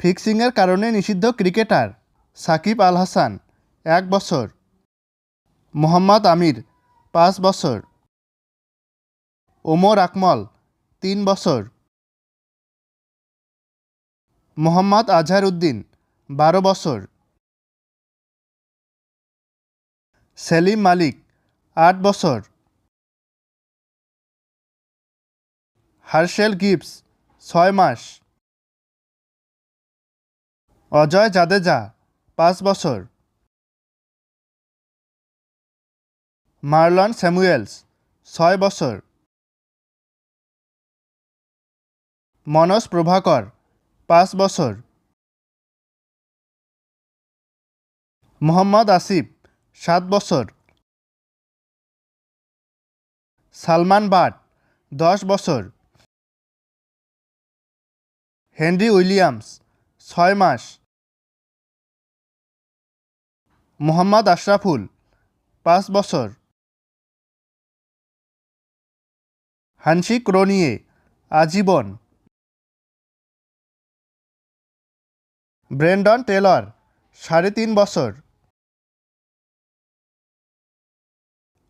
ফিক্সিংয়ের কারণে নিষিদ্ধ ক্রিকেটার সাকিব আল হাসান, এক বছর। মোহাম্মদ আমির, পাঁচ বছর। ওমর আকমল, তিন বছর। মোহাম্মদ আজহার উদ্দিন, বারো বছর। সেলিম মালিক, আট বছর। হার্শেল গিবস, ছয় মাস। অজয় জাদেজা, পাঁচ বছর। মার্লন স্যামুয়েলস, ছয় বছর। মনোজ প্রভাকর, পাঁচ বছর। মোহাম্মদ আসিফ, সাত বছর। সালমান বাট, দশ বছর। হেনরি উইলিয়ামস ছয় মাস। মোহাম্মদ আশরাফুল, পাঁচ বছর। হানসি ক্রোনিয়ে আজীবন। ব্রেন্ডন টেলর, সাড়ে তিন বছর।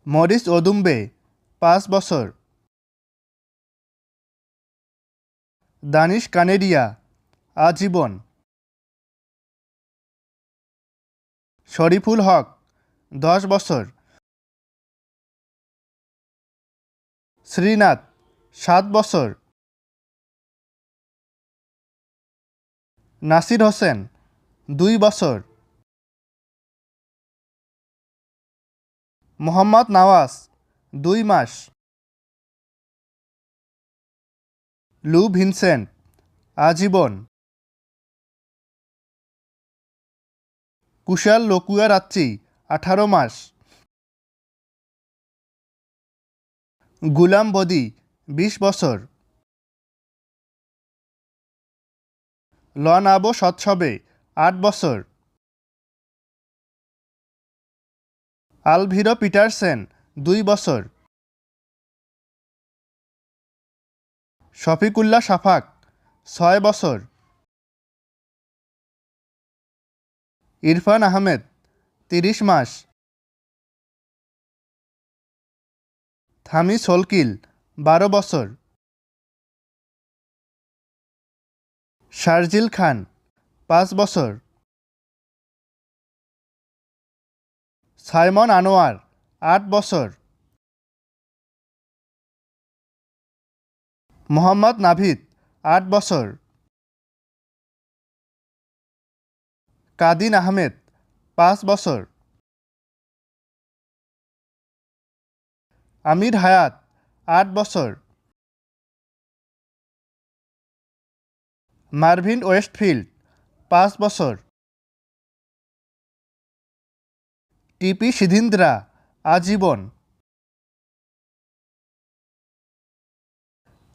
মরিস ওদুম্বে, পাঁচ বছর। দানিশ কানেডিয়া, আজীবন। শরীফুল হক, দশ বছর। শ্রীনাথ, সাত বছর। নাসির হোসেন, দুই বছর। মোহাম্মদ নওয়াজ, দুই মাস। লু ভিনসেন্ট, আজীবন। কুশাল লকুয়া রাত্রি, আঠারো মাস। গুলাম বদি, বিশ বছর। লন আবো সৎসবে আট বছর। আলভিরো পিটারসেন, দুই বছর। শফিকুল্লাহ শাফাক ছয় বছর। ইরফান আহমেদ, তিরিশ মাস। থামি সলকিল বারো বছর। শারজিল খান, পাঁচ বছর। সাইমন আনোয়ার, আট বছর। মোহাম্মদ নাভিদ, আট বছর। কাদিন আহমেদ, পাঁচ বছর। আমির হায়াত, আট বছর। মার্ভিন ওয়েস্টফিল্ড, পাঁচ বছর। টিপি সিধিন্দ্রা আজীবন।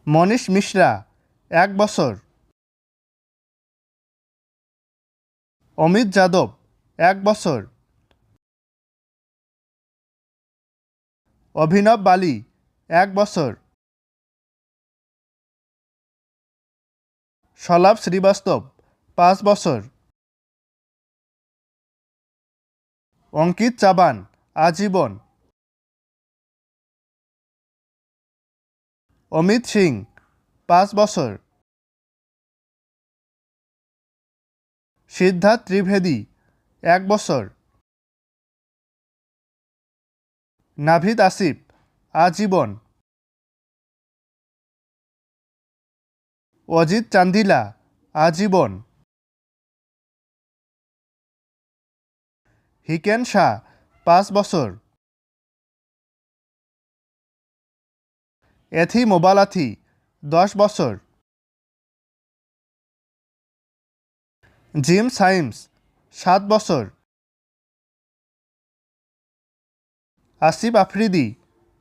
মনীষ মিশ্রা, এক বছর। অমিত যাদব, এক বছর। অভিনব বালি, এক বছর। সলাভ শ্রীবাস্তব, পাঁচ বছর। অঙ্কিত চাবান, আজীবন। অমিত সিং, পাঁচ বছর। সিদ্ধার্থ ত্রিভেদী, এক বছর। নাভিদ আসিফ, আজীবন। অজিত চান্দিলা, আজীবন। হিকেন শাহ, পাঁচ বছর। এথি মোবালাথি, দশ বছর। জিম সাইমস, সাত বছর। আসিফ আফ্রিদি,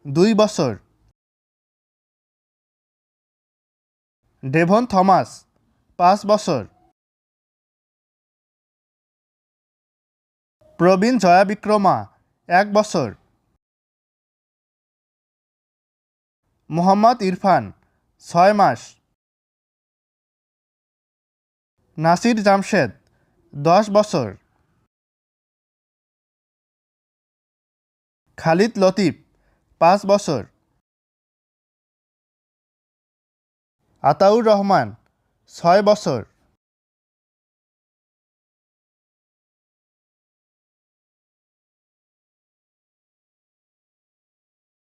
দুই বছর। ডেভন থমাস, পাঁচ বছর। প্রবীণ জয়া বিক্রমা এক বছর। মোহাম্মদ ইরফান, ছয় মাস। নাসির জামশেদ দশ বছর। খালিদ লতিফ পাঁচ বছর। আতাউর রহমান ছয় বছর।